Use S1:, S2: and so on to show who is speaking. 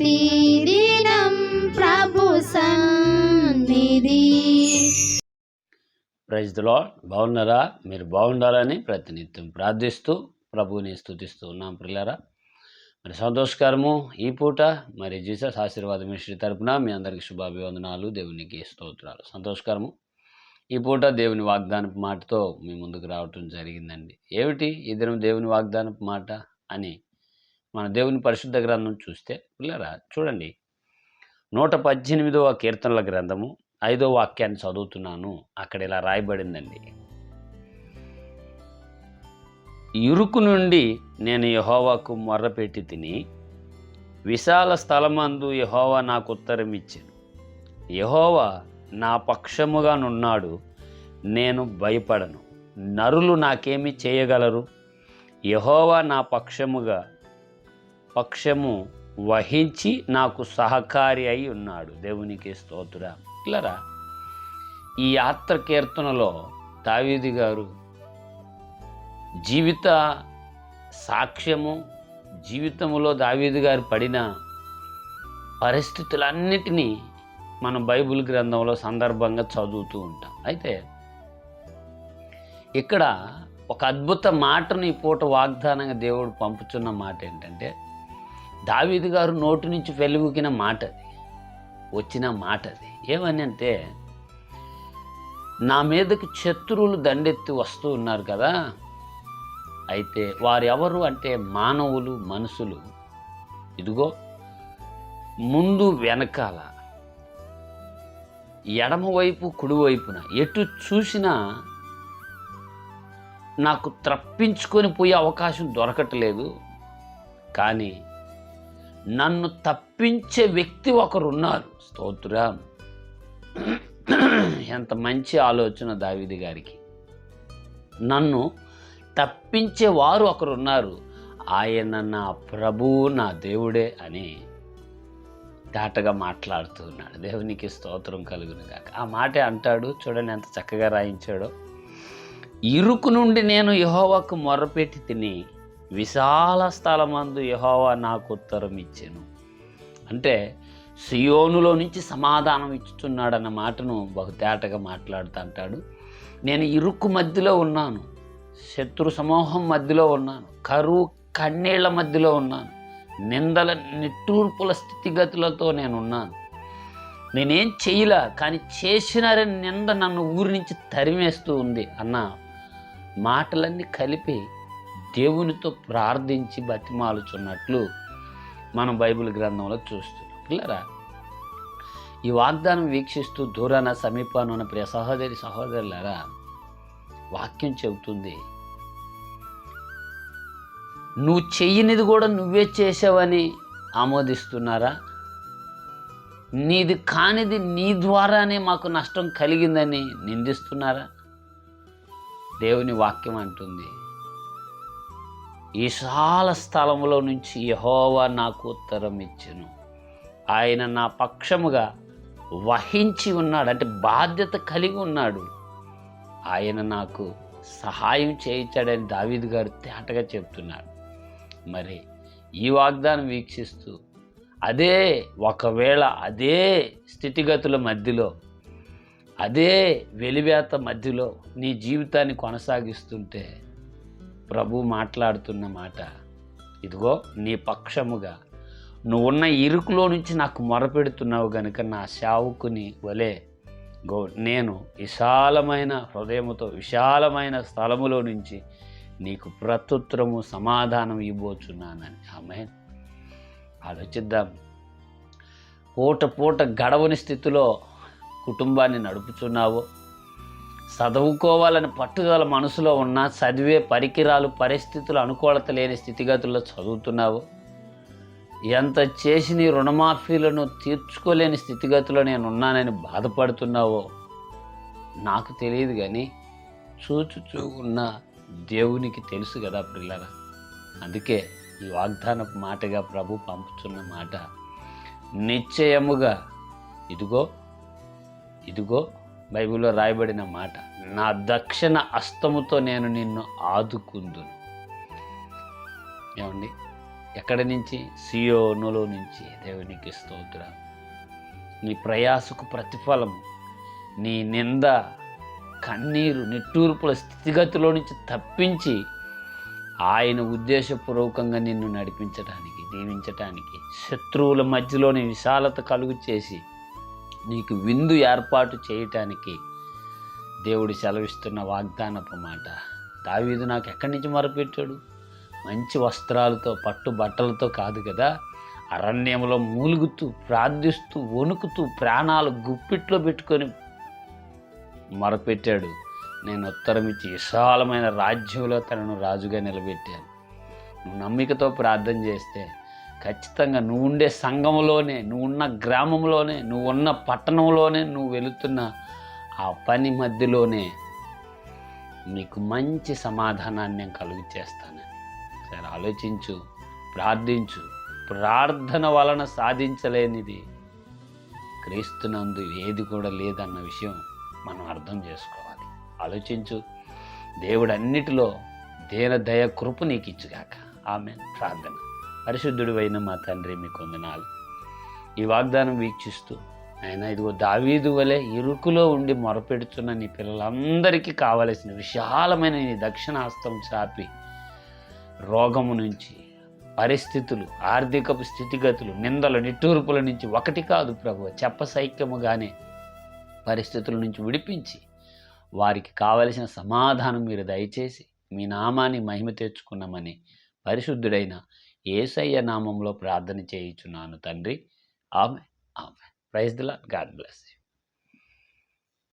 S1: ప్రతిదినం ప్రభు సన్నిధి.
S2: ప్రజలో బాగున్నారా? మీరు బాగుండాలని ప్రతినిత్యం ప్రార్థిస్తూ ప్రభువుని స్తుతిస్తూ ఉన్నాం పిల్లరా మరి సంతోషకరము ఈ పూట. మరి జీసస్ ఆశీర్వాద మిశ్రీ తరపున మీ అందరికీ శుభాభివందనాలు దేవునికి స్తోత్రాలు. సంతోషకరము. ఈ పూట దేవుని వాగ్దానపు మాటతో మీ ముందుకు రావటం జరిగిందండి. ఏమిటి ఈ దినం దేవుని వాగ్దానపు మాట అని మన దేవుని పరిశుద్ధ గ్రంథం చూస్తే పిల్లరా చూడండి. నూట పద్దెనిమిదవ కీర్తనల గ్రంథము ఐదో వాక్యాన్ని చదువుతున్నాను. అక్కడ ఇలా రాయబడిందండి. ఇరుకు నుండి నేను యహోవాకు మొర్రపెట్టి తిని విశాల స్థలమందు యహోవా నాకు ఉత్తరం ఇచ్చాను. యహోవా నా పక్షముగా నున్నాడు నేను భయపడను. నరులు నాకేమి చేయగలరు? యహోవా నా పక్షముగా పక్షము వహించి నాకు సహకారి అయి ఉన్నాడు. దేవునికి స్తోత్ర. ఇట్లరా ఈ యాత్ర కీర్తనలో దావీది గారు జీవిత సాక్ష్యము జీవితంలో దావీది గారు పడిన పరిస్థితులన్నిటినీ మనం బైబిల్ గ్రంథంలో సందర్భంగా చదువుతూ ఉంటాం. అయితే ఇక్కడ ఒక అద్భుత మాటను ఈ పూట వాగ్దానంగా దేవుడు పంపుతున్న మాట ఏంటంటే దావీదు గారు నోటి నుంచి వెలుగుకిన మాట అది వచ్చిన మాట అది ఏమని అంటే నా మీదకి శత్రువులు దండెత్తి వస్తూ ఉన్నారు కదా. అయితే వారు ఎవరు అంటే మానవులు మనుషులు. ఇదిగో ముందు వెనకాల ఎడమవైపు కుడివైపున ఎటు చూసినా నాకు తప్పించుకొని పోయే అవకాశం దొరకట్లేదు. కానీ నన్ను తప్పించే వ్యక్తి ఒకరున్నారు. స్తోత్ర. ఎంత మంచి ఆలోచన దావిది గారికి. నన్ను తప్పించే వారు ఆయన నా ప్రభువు నా దేవుడే అని దాటగా మాట్లాడుతూ ఉన్నాడు. దేవునికి స్తోత్రం కలుగును కాక ఆ మాటే అంటాడు చూడండి ఎంత చక్కగా రాయించాడో. ఇరుకు నుండి నేను యహోవాకు మొర్రపెట్టి తిని విశాల స్థలమందు యహోవా నాకు ఉత్తరం ఇచ్చాను. అంటే సియోనులో నుంచి సమాధానం ఇచ్చుతున్నాడన్న మాటను బహుతేటగా మాట్లాడుతూ అంటాడు. నేను ఇరుకు మధ్యలో ఉన్నాను. శత్రు సమూహం మధ్యలో ఉన్నాను. కరువు కన్నీళ్ళ మధ్యలో ఉన్నాను. నిందల నిట్టూర్పుల స్థితిగతులతో నేనున్నాను. నేనేం చేయలే కానీ చేసినారని నింద నన్ను ఊరి నుంచి తరిమేస్తూ ఉంది అన్న మాటలన్నీ కలిపి దేవునితో ప్రార్థించి బతిమాలుచున్నట్లు మనం బైబిల్ గ్రంథంలో చూస్తున్నాం. పిల్లరా ఈ వాగ్దానం వీక్షిస్తూ దూరాన సమీపాన ఉన్న ప్రియ సహోదరి సహోదరులారా వాక్యం చెబుతుంది నువ్వు చెయ్యనిది కూడా నువ్వే చేసావని ఆమోదిస్తున్నారా? నీది కానిది నీ ద్వారానే మాకు నష్టం కలిగిందని నిందిస్తున్నారా? దేవుని వాక్యం అంటుంది. విశాల స్థలంలో నుంచి యహోవా నాకు ఉత్తరం ఇచ్చును. ఆయన నా పక్షముగా వహించి ఉన్నాడు అంటే బాధ్యత కలిగి ఉన్నాడు. ఆయన నాకు సహాయం చేయించాడని దావీద్ గారు తేటగా చెప్తున్నాడు మరి ఈ వాగ్దానం వీక్షిస్తూ అదే ఒకవేళ అదే స్థితిగతుల మధ్యలో అదే వెలివేత మధ్యలో నీ జీవితాన్ని కొనసాగిస్తుంటే ప్రభు మాట్లాడుతున్న మాట ఇదిగో నీ పక్షముగా. నువ్వున్న ఇరుకులో నుంచి నాకు మొరపెడుతున్నావు గనుక నా శావుకుని వలె గో నేను విశాలమైన హృదయముతో విశాలమైన స్థలములో నుంచి నీకు ప్రత్యుత్తరము సమాధానం ఇవ్వబోచున్నానని. ఆమె ఆలోచిద్దాం. పూట పూట గడవని స్థితిలో కుటుంబాన్ని నడుపుచున్నావో. చదువుకోవాలని పట్టుదల మనసులో ఉన్న చదివే పరికరాలు పరిస్థితులు అనుకూలత లేని స్థితిగతుల్లో చదువుతున్నావు. ఎంత చేసిన రుణమాఫీలను తీర్చుకోలేని స్థితిగతిలో నేను ఉన్నానని బాధపడుతున్నావో నాకు తెలియదు కానీ చూచుచూ ఉన్న దేవునికి తెలుసు కదా పిల్లరా అందుకే ఈ వాగ్దానపు మాటగా ప్రభు పంపుతున్న మాట నిశ్చయముగా ఇదిగో ఇదిగో బైబిల్లో రాయబడిన మాట నా దక్షిణ అస్తముతో నేను నిన్ను ఆదుకుందును. ఏమండి? ఎక్కడి నుంచి? సియోనులో నుంచి. దేవునికి స్తోత్ర. నీ ప్రయాసకు ప్రతిఫలము నీ నింద కన్నీరు నిట్టూర్పుల స్థితిగతిలో నుంచి తప్పించి ఆయన ఉద్దేశపూర్వకంగా నిన్ను నడిపించడానికి దీవించటానికి శత్రువుల మధ్యలోని విశాలత కలుగు చేసి నీకు విందు ఏర్పాటు చేయటానికి దేవుడు సెలవిస్తున్న వాగ్దానపు మాట. దావీదు నాకు ఎక్కడి నుంచి మొరపెట్టాడు? మంచి వస్త్రాలతో పట్టు బట్టలతో కాదు కదా? అరణ్యంలో మూలుగుతూ ప్రార్థిస్తూ వణుకుతూ ప్రాణాలు గుప్పిట్లో పెట్టుకొని మొరపెట్టాడు. నేను ఉత్తరం ఇచ్చి విశాలమైన రాజ్యంలో తనను రాజుగా నిలబెట్టాను. నువ్వు నమ్మికతో ప్రార్థన చేస్తే ఖచ్చితంగా నువ్వు ఉండే సంఘంలోనే నువ్వు ఉన్న గ్రామంలోనే నువ్వు ఉన్న పట్టణంలోనే నువ్వు వెళుతున్న ఆ పని మధ్యలోనే నీకు మంచి సమాధానాన్ని నేను కలుగు చేస్తాను సరే ఆలోచించు ప్రార్థించు. ప్రార్థన వలన సాధించలేనిది క్రీస్తునందు ఏది కూడా లేదన్న విషయం మనం అర్థం చేసుకోవాలి. ఆలోచించు. దేవుడు అన్నిటిలో దేన దయ కృప నీకు ఇచ్చుగాక ఆమె ప్రార్థన. పరిశుద్ధుడు అయిన మా తండ్రి మీ కొందనాలు ఈ వాగ్దానం వీక్షిస్తూ ఆయన ఇదిగో దావీదు వలె ఇరుకులో ఉండి మొరపెడుతున్న నీ పిల్లలందరికీ కావలసిన విశాలమైన నీ దక్షిణ హస్తం చాపి రోగము నుంచి పరిస్థితులు ఆర్థిక స్థితిగతులు నిందల నిట్టూర్పుల నుంచి ఒకటి కాదు ప్రభు చెప్పసైక్యముగానే పరిస్థితుల నుంచి విడిపించి వారికి కావలసిన సమాధానం మీరు దయచేసి మీ నామాన్ని మహిమ తెచ్చుకున్నామని పరిశుద్ధుడైన ఏసయ్య నామంలో ప్రార్థన చేయుచున్నాను తండ్రి. ఆమె ఆమె ప్రైజ్ దిలా గాడ్ బ్లెస్ యూ.